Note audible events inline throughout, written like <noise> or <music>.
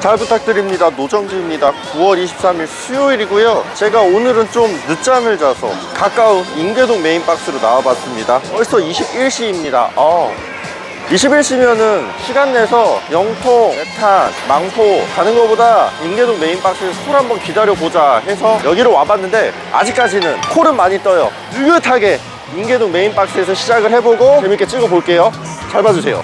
잘 부탁드립니다. 노정주입니다. 9월 23일 수요일이고요. 제가 오늘은 좀 늦잠을 자서 가까운 인계동 메인 박스로 나와봤습니다. 벌써 21시입니다. 아, 21시면은 시간 내서 영통, 메탄, 망포 가는 것보다 인계동 메인 박스에서 콜 한번 기다려보자 해서 여기로 와봤는데 아직까지는 콜은 많이 떠요. 느긋하게 인계동 메인 박스에서 시작을 해보고 재밌게 찍어볼게요. 잘 봐주세요.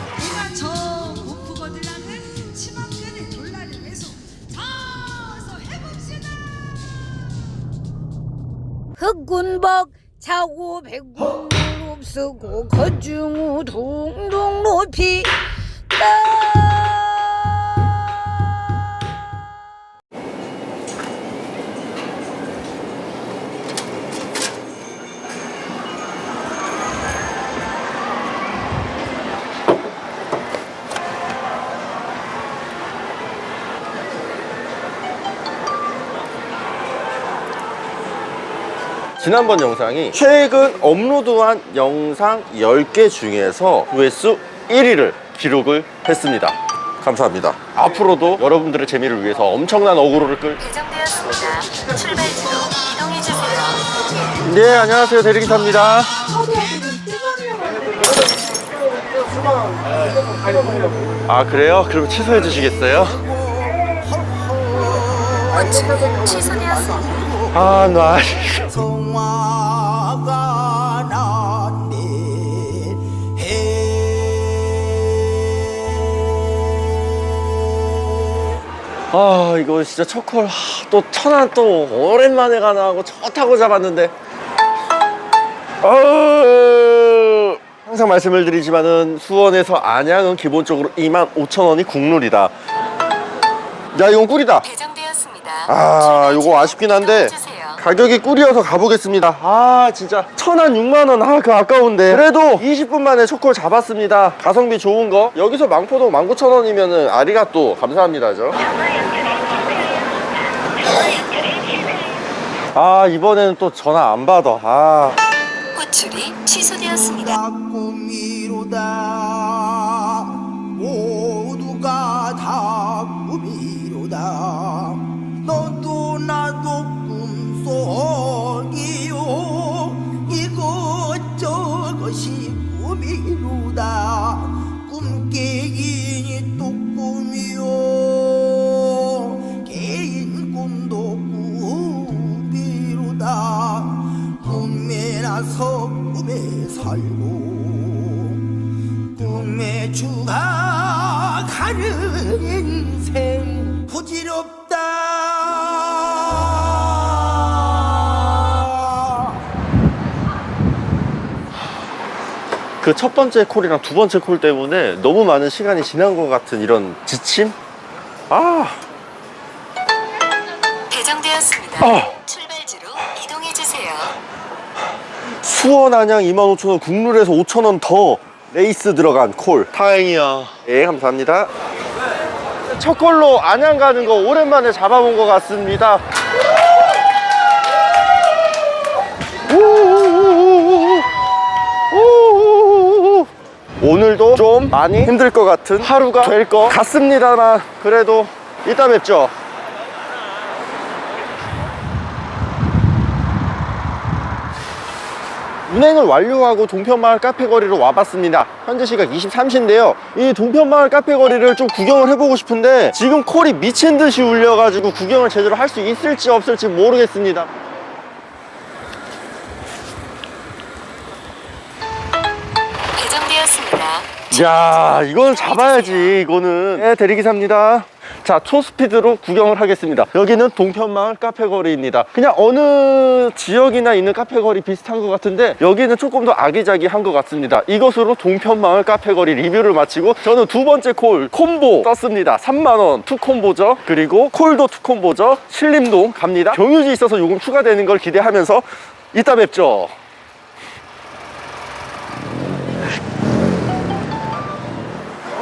흑군복 차고 백군 롭쓰고 거중우 동동 높이 따 지난번 영상이 최근 업로드한 영상 10개 중에서 조회수 1위를 기록을 했습니다. 감사합니다. 앞으로도 여러분들의 재미를 위해서 엄청난 어그로를 끌. 예정되었습니다. 출발지로 이동해 주세요. 네, 안녕하세요. 대리기사입니다. 아, 그래요? 그럼 취소해 주시겠어요? 아, 나. 성화가 났네 아, 이거 진짜 첫콜. 또 천안 또 오랜만에 가나 하고 저 타고 잡았는데. 어... 항상 말씀을 드리지만은 수원에서 안양은 기본적으로 25,000원이 국룰이다. 야, 이건 꿀이다. 예정되었습니다. 아, 요거 아쉽긴 한데. 가격이 꿀이어서 가보겠습니다. 아, 진짜 천안 6만 원. 아, 그 아까운데. 그래도 20분 만에 초콜 잡았습니다. 가성비 좋은 거. 여기서 망포동 19,000원이면은 아리가또 감사합니다죠. 아, 이번에는 또 전화 안 받아. 아. 호출이 취소되었습니다. 다 꿈이로다 모두가 다 꿈이로다 나서 꿈에 살고 꿈에 죽어가는 인생 부질없다 그 첫 번째 콜이랑 두 번째 콜 때문에 너무 많은 시간이 지난 것 같은 이런 지침? 아, 예정되었습니다. 어. 출발지로 이동해 주세요. 수원 안양 25,000원 국룰에서 5,000원 더 레이스 들어간 콜. 다행이야. 예 감사합니다. 첫 콜로 안양 가는 거 오랜만에 잡아본 것 같습니다. 오늘도 좀 많이 힘들 것 같은 하루가 될 것 같습니다만 그래도 이따 뵙죠 운행을 완료하고 동편마을 카페 거리로 와봤습니다. 현재 시각 23시인데요. 이 동편마을 카페 거리를 좀 구경을 해보고 싶은데 지금 콜이 미친 듯이 울려가지고 구경을 제대로 할 수 있을지 없을지 모르겠습니다. 예정되었습니다. 야 이건 잡아야지 이거는. 네 대리기사입니다 자 초스피드로 구경을 하겠습니다. 여기는 동편마을 카페거리입니다. 그냥 어느 지역이나 있는 카페거리 비슷한 것 같은데 여기는 조금 더 아기자기한 것 같습니다. 이것으로 동편마을 카페거리 리뷰를 마치고 저는 두 번째 콜 콤보 떴습니다. 3만원 투 콤보죠. 그리고 콜도 투 콤보죠. 신림동 갑니다. 경유지 있어서 요금 추가되는 걸 기대하면서 이따 뵙죠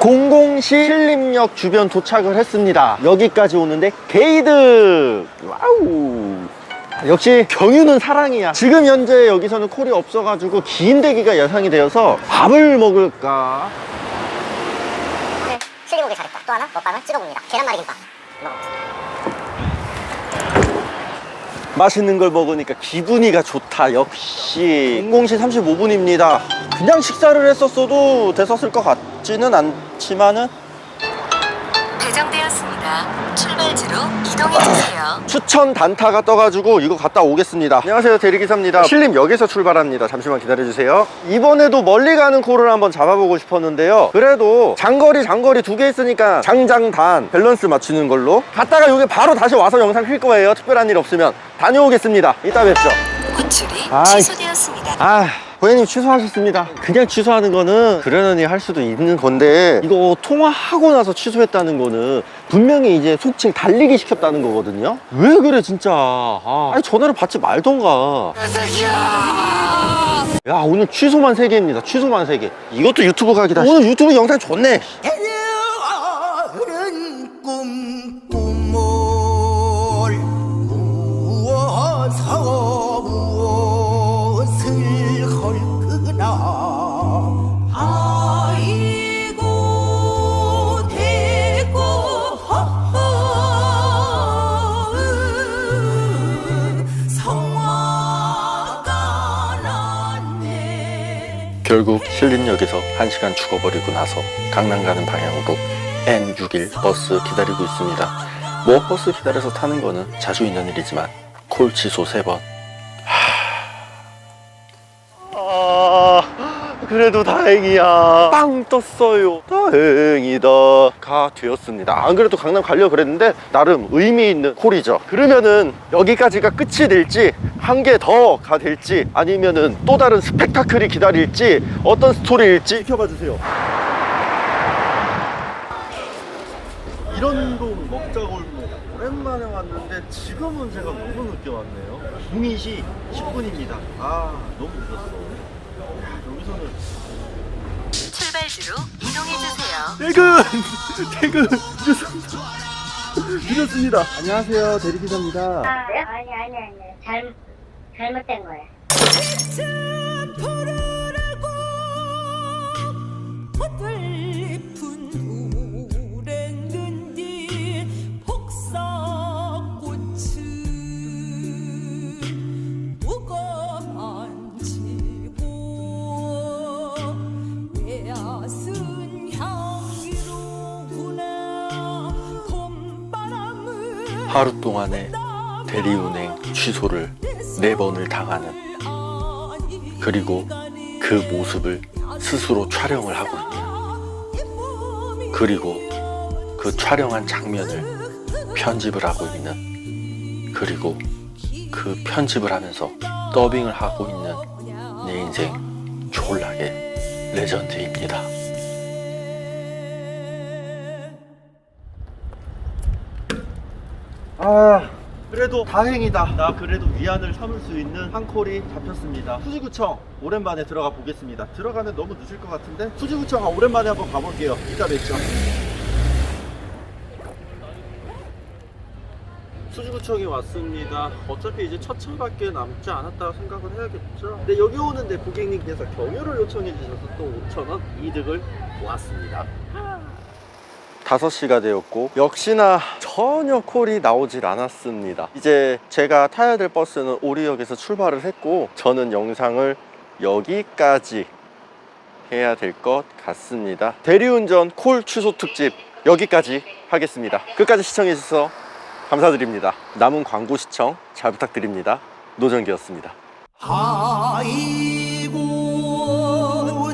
공공시 신림역 주변 도착을 했습니다. 여기까지 오는데 게이드! 와우! 역시 경유는 사랑이야. 지금 현재 여기서는 콜이 없어가지고 긴 대기가 예상이 되어서 밥을 먹을까? 네, 실리고기 잘했다. 또 하나 먹방을 찍어봅니다. 계란말이 김밥. 맛있는 걸 먹으니까 기분이가 좋다. 역시 00시 35분입니다. 그냥 식사를 했었어도 됐었을 것 같 지는 않지만은 배정되었습니다. 출발지로 이동해 주세요. <clears throat> 추천 단타가 떠가지고 이거 갔다 오겠습니다. 안녕하세요 대리기사입니다. 신림역에서 출발합니다. 잠시만 기다려주세요. 이번에도 멀리 가는 콜을 한번 잡아보고 싶었는데요. 그래도 장거리 장거리 두 개 있으니까 장장단 밸런스 맞추는 걸로 갔다가 여기 바로 다시 와서 영상 필 거예요. 특별한 일 없으면 다녀오겠습니다. 이따 뵙죠. 호출이. 취소되었습니다. 아 고객님 취소하셨습니다. 그냥 취소하는 거는 그러려니 할 수도 있는 건데 이거 통화하고 나서 취소했다는 거는 분명히 이제 속칭 달리기 시켰다는 거거든요. 왜 그래 진짜? 아, 아니 전화를 받지 말던가. 야 오늘 취소만 3개입니다. 취소만 3개. 이것도 유튜브 각이다. 오늘 유튜브 영상 좋네. 꿈 결국 신림역에서 1시간 죽어버리고 나서 강남 가는 방향으로 N61 버스 기다리고 있습니다. 뭐 버스 기다려서 타는 거는 자주 있는 일이지만 콜 취소 3번. 아, 그래도 다행이야. 빵 떴어요. 다행이다. 가 되었습니다. 안 그래도 강남 가려고 그랬는데 나름 의미 있는 콜이죠. 그러면은 여기까지가 끝이 될지 한 개 더 가 될지 아니면은 또 다른 스펙타클이 기다릴지 어떤 스토리일지 지켜봐 주세요. 이런 동 먹자골목 오랜만에 왔는데 지금은 제가 너무 늦게 왔네요. 공인시 10분입니다. 아 너무 늦었어. 야, 여기서는 출발지로 이동해 주세요. 퇴근! <laughs> 퇴근! 늦었습니다. 늦었습니다. 안녕하세요. 대리기사입니다. 아, 아니, 아니, 아니. 잘, 잘못된 거예요. 풋불잎은 하루 동안에 대리운행 취소를 네 번을 당하는 그리고 그 모습을 스스로 촬영을 하고 있는 그리고 그 촬영한 장면을 편집을 하고 있는 그리고 그 편집을 하면서 더빙을 하고 있는 내 인생 졸라게 레전드입니다. 아 그래도 다행이다. 나 그래도 위안을 삼을 수 있는 한 콜이 잡혔습니다. 수지구청 오랜만에 들어가 보겠습니다. 들어가면 너무 늦을 것 같은데 수지구청 오랜만에 한번 가볼게요. 이따 뵙죠. 수지구청에 왔습니다. 어차피 이제 첫 차밖에 남지 않았다고 생각을 해야겠죠? 근데 여기 오는데 고객님께서 경유를 요청해 주셔서 또 5천원 이득을 보았습니다 5시가 되었고 역시나 전혀 콜이 나오질 않았습니다. 이제 제가 타야 될 버스는 오리역에서 출발을 했고 저는 영상을 여기까지 해야 될 것 같습니다. 대리운전 콜 취소 특집 여기까지 하겠습니다. 끝까지 시청해 주셔서 감사드립니다. 남은 광고 시청 잘 부탁드립니다. 노정기였습니다. 아이고 허허